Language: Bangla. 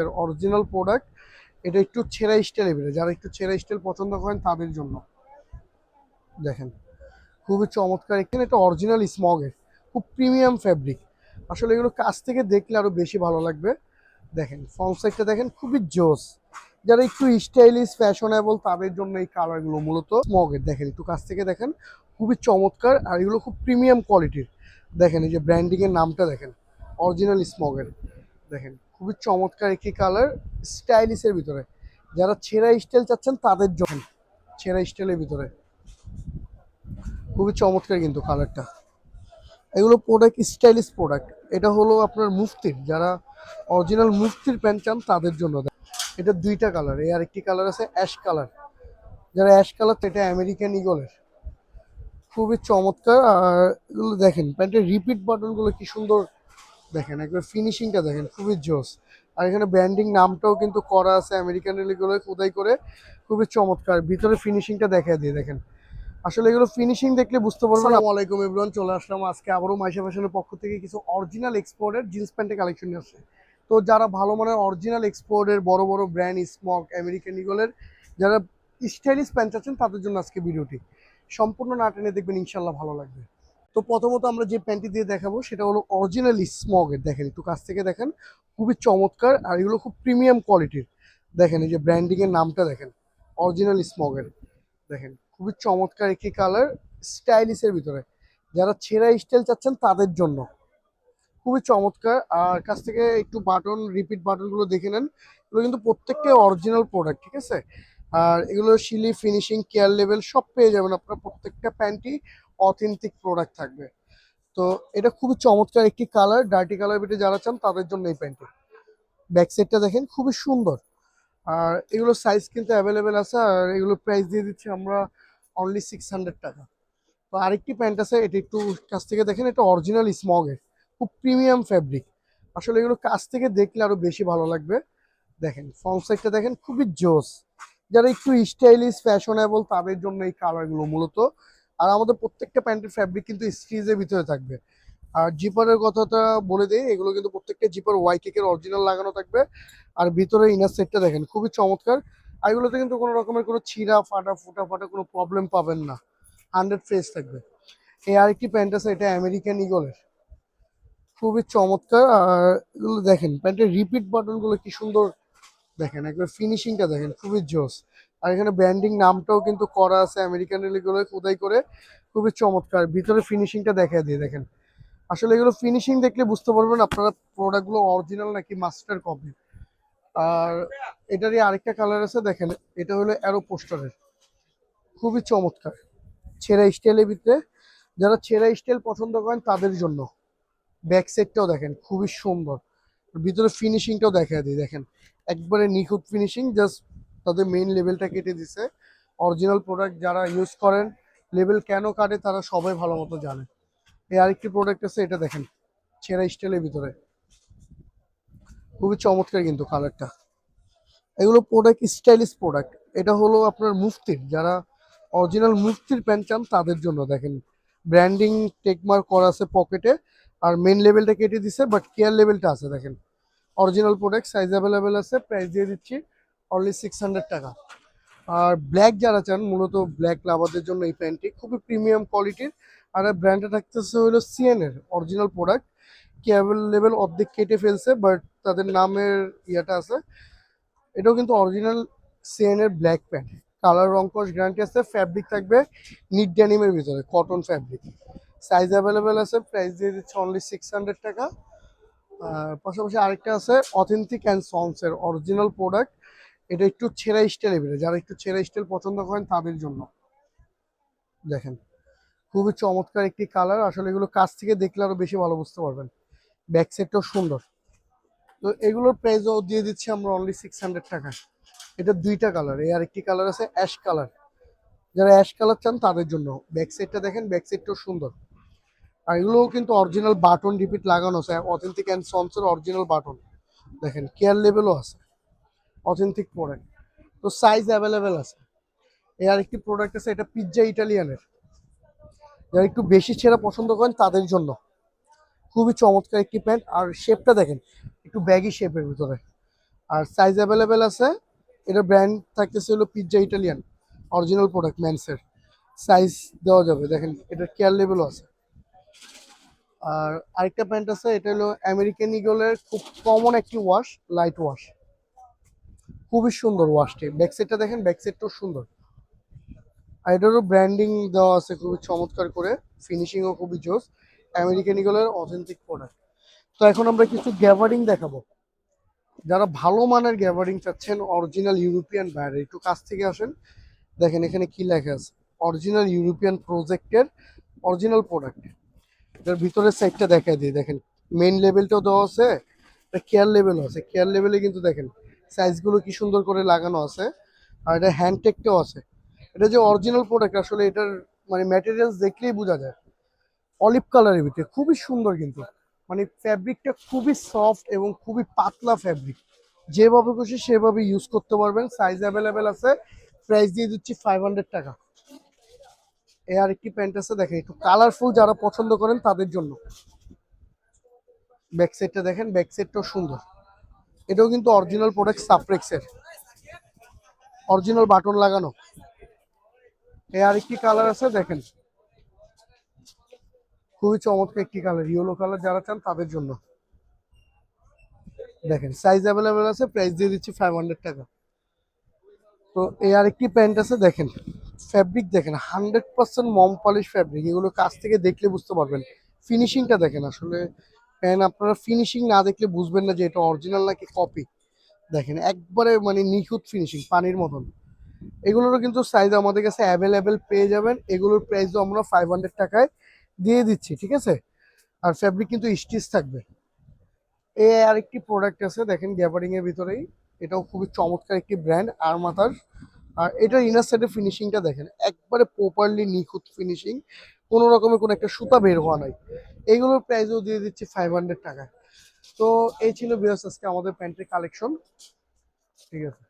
এর অরিজিনাল প্রোডাক্ট এটা একটু ছেঁড়া স্টাইলে বেরোয় যারা একটু ছেঁড়া স্টাইল পছন্দ করেন, তাদের জন্য। দেখেন, খুবই চমৎকার। এখানে এটা অরিজিনাল স্মগের খুব প্রিমিয়াম ফ্যাব্রিক আসলে এগুলো কাছ থেকে দেখলে আরও বেশি ভালো লাগবে। দেখেন ফ্রন্ট সাইডটা দেখেন, খুবই জোস। যারা একটু স্টাইলিশ ফ্যাশনেবল তাদের জন্য এই কালারগুলো মূলত স্মগের দেখেন, একটু কাছ থেকে দেখেন, খুবই চমৎকার আর এগুলো খুব প্রিমিয়াম কোয়ালিটির দেখেন, এই যে ব্র্যান্ডিংয়ের নামটা দেখেন অরিজিনাল স্মগের দেখেন খুবই চমৎকার একটি কালার স্টাইলিশের ভিতরে। যারা ছেঁড়া স্টাইল চাচ্ছেন, তাদের জন্য ছেঁড়া স্টাইলের ভিতরে। খুবই চমৎকার কিন্তু কালারটা এগুলো প্রোডাক্ট স্টাইলিশ প্রোডাক্ট এটা হলো আপনার মুফতির। যারা অরিজিনাল মুফতির প্যান্ট চান, তাদের জন্য। এটা দুইটা কালার এই আরেকটি কালার আছে অ্যাশ কালার যারা অ্যাশ কালার এটা আমেরিকান ইগলের খুবই চমৎকার। আর এগুলো দেখেন প্যান্টের রিপিট বাটনগুলো কি সুন্দর দেখেন একবার ফিনিশিংটা দেখেন, খুবই জোস। আর এখানে ব্র্যান্ডিং নামটাও কিন্তু করা আছে আমেরিকান এগুলো খোদাই করে। খুবই চমৎকার। ভিতরে ফিনিশিংটা দেখা দিয়ে দেখেন। আসলে এগুলো ফিনিশিং দেখলে বুঝতে পারবেন আলাইকুম, এভরিওয়ান। চলে আসলাম আজকে আবারও মাইশা ফ্যাশনের পক্ষ থেকে কিছু অরিজিনাল এক্সপোর্টের জিন্স প্যান্টের কালেকশন নিয়ে আসছে। তো যারা ভালো মানের অরিজিনাল এক্সপোর্টের বড় বড় ব্র্যান্ড স্মক আমেরিকান ইগলের যারা স্টাইলিশ প্যান্ট আছেন তাদের জন্য আজকে ভিডিওটি। সম্পূর্ণ না টেনে দেখবেন ইনশাল্লাহ ভালো লাগবে। তো প্রথমত আমরা যে প্যান্টটি দিয়ে দেখাবো, সেটা হলো অরিজিনাল স্মগের দেখেন, একটু কাছ থেকে দেখেন, খুবই চমৎকার আর এগুলো খুব প্রিমিয়াম কোয়ালিটির দেখেন, এই যে ব্র্যান্ডিং এর নামটা দেখেন অরিজিনাল স্মগের দেখেন, খুবই চমৎকার একটি কালার স্টাইলিশের ভিতরে। যারা ছেঁড়া স্টাইল চাচ্ছেন, তাদের জন্য। খুবই চমৎকার। আর কাছ থেকে একটু বাটন রিপিট বাটনগুলো দেখে নেন। এগুলো কিন্তু প্রত্যেকটা অরিজিনাল প্রোডাক্ট ঠিক আছে? আর এগুলো শিলি ফিনিশিং কেয়ার লেভেল সব পেয়ে যাবেন আপনার প্রত্যেকটা প্যান্টই। অথেন্টিক প্রোডাক্ট থাকবে। তো এটা খুবই চমৎকার একটি কালার ডার্টি কালার ভিতরে যারা চান তাদের জন্য এই প্যান্টটি। ব্যাক সাইডটা দেখেন, খুবই সুন্দর। আর এগুলো সাইজ কিন্তু অ্যাভেলেবেল আছে, আর এগুলো প্রাইস দিয়ে দিচ্ছি আমরা অনলি সিক্স হান্ড্রেড টাকা। তো আরেকটি প্যান্ট আছে, এটা একটু কাছ থেকে দেখেন, এটা অরিজিনাল স্মগের খুব প্রিমিয়াম ফ্যাব্রিক আসলে এগুলো কাছ থেকে দেখলে আরও বেশি ভালো লাগবে। দেখেন ফ্রন্ট সাইডটা দেখেন, খুবই জোস। যারা একটু স্টাইলিশ ফ্যাশনেবল তাদের জন্য এই কালারগুলো মূলত। আর আমাদের প্রত্যেকটা প্যান্টের ফ্যাব্রিক কিন্তু স্ট্রিজের ভিতরে থাকবে। আর জিপারের কথাটা বলে দিই, এগুলো কিন্তু প্রত্যেকটা জিপার ওয়াই কেকের অরিজিনাল লাগানো থাকবে। আর ভিতরে ইনার সেটটা দেখেন, খুবই চমৎকার। আর এগুলোতে কিন্তু কোনো রকমের কোনো ছিঁড়া ফাটা, ফুটা ফাটা কোনো প্রবলেম পাবেন না। হান্ড্রেড ফ্রেশ থাকবে। এই আরেকটি প্যান্ট আছে, এটা আমেরিকান ইগলের খুবই চমৎকার। আর এগুলো দেখেন, প্যান্টের রিপিট বাটনগুলো কি সুন্দর। দেখেন, একবার ফিনিশিংটা দেখেন, খুবই জোস। আর এখানে ব্র্যান্ডিং নামটাও কিন্তু করা আছে আমেরিকান এগুলো খোদাই করে। খুবই চমৎকার। ভিতরে ফিনিশিংটা দেখা দিয়ে দেখেন। আসলে এগুলো ফিনিশিং দেখলে বুঝতে পারবেন আপনারা প্রোডাক্টগুলো অরিজিনাল নাকি মাস্টার কপি আর এটারই আরেকটা কালার আছে, দেখেন, এটা হলো অ্যারো পোস্টারের খুবই চমৎকার। ছেঁড়া স্টাইলের ভিতরে। যারা ছেঁড়া স্টাইল পছন্দ করেন তাদের জন্য। ব্যাক সাইডটাও দেখেন, খুবই সুন্দর। ভিতরে ফিনিশিংটাও দেখা দিই দেখেন। একবারে নিখুঁত ফিনিশিং জাস্ট তাদের মেইন লেভেলটা কেটে দিছে। অরিজিনাল প্রোডাক্ট যারা ইউজ করেন লেভেল কেন কাটে তারা সবাই ভালো মতো জানে। এই আরেকটি প্রোডাক্ট আছে, এটা দেখেন ছেঁড়া স্টাইলের ভিতরে। খুবই চমৎকার কিন্তু কালারটা এগুলো প্রোডাক্ট স্টাইলিশ প্রোডাক্ট এটা হলো আপনার মুফতির, যারা অরিজিনাল মুফতির প্যান্ট চান তাদের জন্য। দেখেন ব্র্যান্ডিং টেকমার্ক করা আছে পকেটে আর মেন লেভেলটা কেটে দিছে বাট কেয়ার লেভেলটা আছে, দেখেন। অরিজিনাল প্রোডাক্ট সাইজ অ্যাভেলেবেল আছে প্রাইস দিয়ে দিচ্ছি। অনলি সিক্স হান্ড্রেড টাকা। আর ব্ল্যাক যারা চান, মূলত ব্ল্যাক লাভারদের জন্য এই প্যান্টটি খুবই প্রিমিয়াম কোয়ালিটির আর ব্র্যান্ডটা থাকতেছে হলো সিএনের অরিজিনাল প্রোডাক্ট কি অ্যাভেলেবেল অর্ধেক কেটে ফেলছে বাট তাদের নামের ইয়েটা আছে। এটাও কিন্তু অরিজিনাল সিএনের ব্ল্যাক প্যান্ট কালার রংকশ গ্যারান্টি আছে ফ্যাব্রিক থাকবে নিট ড্যানিমের ভিতরে কটন ফ্যাব্রিক সাইজ অ্যাভেলেবেল আছে প্রাইস দিয়ে দিচ্ছে অনলি সিক্স হান্ড্রেড টাকা। আর পাশাপাশি আরেকটা আছে অথেন্টিক অ্যান্ড সন্সের অরিজিনাল প্রোডাক্ট এটা একটু ছেঁড়া স্টাইলে বেরোয় যারা একটু ছেঁড়া স্টাইল পছন্দ করেন তাদের জন্য। দেখেন, খুবই চমৎকার একটি কালার আসলে এগুলো কাছ থেকে দেখলে আরও বেশি ভালো বুঝতে পারবেন। ব্যাক সাইডটাও সুন্দর। তো এগুলোর প্রাইসও দিয়ে দিচ্ছি আমরা অনলি সিক্স হান্ড্রেড টাকা। এটা দুইটা কালার এই আরেকটি কালার আছে অ্যাশ কালার যারা অ্যাশ কালার চান তাদের জন্য। ব্যাক সাইডটা দেখেন ব্যাক সাইডটাও সুন্দর। আর এগুলোও কিন্তু অরিজিনাল বাটন রিপিট লাগানো আছে অথেন্টিক অ্যান্ড সন্সের অরিজিনাল বাটন দেখেন কেয়ার লেভেলও আছে। অথেন্টিক প্রোডাক্ট তো সাইজ অ্যাভেলেবেল আছে। এই আরেকটি প্রোডাক্ট আছে, এটা পিৎজা ইটালিয়ানের। যারা একটু বেশি ছেঁড়া পছন্দ করেন, তাদের জন্য। খুবই চমৎকার একটি প্যান্ট আর শেপটা দেখেন, একটু ব্যাগি শেপের ভিতরে। আর সাইজ অ্যাভেলেবেল আছে, এটা ব্র্যান্ড থাকতেছে হলো পিৎজা ইটালিয়ান। অরিজিনাল প্রোডাক্ট ম্যানসের সাইজ দেওয়া যাবে, দেখেন, এটার কেয়ার লেভেলও আছে। আর আরেকটা প্যান্ট আছে, এটা হলো আমেরিকান ইগলের খুব কমন একটি ওয়াশ লাইট ওয়াশ খুবই সুন্দর ওয়াশটি ব্যাক সাইডটা দেখেন ব্যাক সাইডটাও সুন্দর। আর এটারও ব্র্যান্ডিং দেওয়া আছে খুবই চমৎকার করে। ফিনিশিংও খুবই জোস। আমেরিকান ইগলের অথেন্টিক প্রোডাক্ট তো এখন আমরা কিছু গ্যাভারিং দেখাবো। যারা ভালো মানের গ্যাভারিং চাচ্ছেন অরিজিনাল ইউরোপিয়ান ব্র্যান্ড একটু কাছ থেকে আসেন। দেখেন এখানে কি লেখা আছে? অরিজিনাল ইউরোপিয়ান প্রজেক্টের অরিজিনাল প্রোডাক্ট এটার ভিতরের সাইডটা দেখা দিই। দেখেন মেন লেভেলটাও দেওয়া আছে কেয়ার লেভেলও আছে। কেয়ার লেভেলে কিন্তু দেখেন সাইজগুলো কি সুন্দর করে লাগানো আছে, আর এটা হ্যান্ডটেকটাও আছে। এটা যে অরিজিনাল প্রোডাক্ট আসলে এটার মানে ম্যাটেরিয়ালস দেখলেই বোঝা যায়। অলিভ কালারের ভিতরে, খুবই সুন্দর কিন্তু। মানে ফ্যাব্রিকটা খুবই সফট এবং খুবই পাতলা ফ্যাব্রিক যেভাবে খুশি সেভাবে ইউজ করতে পারবেন। সাইজ অ্যাভেলেবেল আছে। প্রাইস দিয়ে দিচ্ছি ফাইভ হান্ড্রেড টাকা। এ আর একটি প্যান্ট আছে, দেখেন, একটু কালারফুল যারা পছন্দ করেন তাদের জন্য। ব্যাক সাইডটা দেখেন ব্যাক সাইডটাও সুন্দর। এটাও কিন্তু অরিজিনাল প্রোডাক্ট সাপ্রেক্সের অরিজিনাল বাটন লাগানো। এ আর একটি কালার আছে, দেখেন। খুবই চমৎকার একটি কালার ইয়েলো কালার যারা চান তাদের জন্য। দেখেন সাইজ অ্যাভেলেবেল আছে প্রাইস দিয়ে দিচ্ছি ফাইভ হান্ড্রেড টাকা। তো এই আরেকটি প্যান্ট আছে, দেখেন। ফ্যাব্রিক দেখেন হান্ড্রেড পার্সেন্ট মম পলিশ ফ্যাব্রিক এগুলো কাছ থেকে দেখলে বুঝতে পারবেন। ফিনিশিংটা দেখেন, আসলে প্যান্ট আপনারা ফিনিশিং না দেখলে বুঝবেন না যে এটা অরিজিনাল নাকি কপি দেখেন, একবারে মানে নিখুঁত ফিনিশিং পানির মতন। এগুলোরও কিন্তু সাইজ আমাদের কাছে অ্যাভেলেবেল পেয়ে যাবেন। এগুলোর প্রাইসও আমরা ফাইভ হান্ড্রেড টাকায় দিয়ে দিচ্ছি, ঠিক আছে? আর ফ্যাব্রিক কিন্তু স্টিচ থাকবে। এ আরেকটি প্রোডাক্ট আছে, দেখেন গ্যাবারিং এর ভিতরেই। এটাও খুবই চমৎকার একটি ব্র্যান্ড আর মাথার আর এটার ইনার সাইডের ফিনিশিংটা দেখেন, একবারে প্রপারলি নিখুঁত ফিনিশিং কোনো রকমের কোনো একটা সুতা বের হওয়া নাই। এগুলোর প্রাইসও দিয়ে দিচ্ছি ফাইভ হান্ড্রেড টাকা। তো এই ছিল বিয়াস আজকে আমাদের প্যান্টের কালেকশন ঠিক আছে।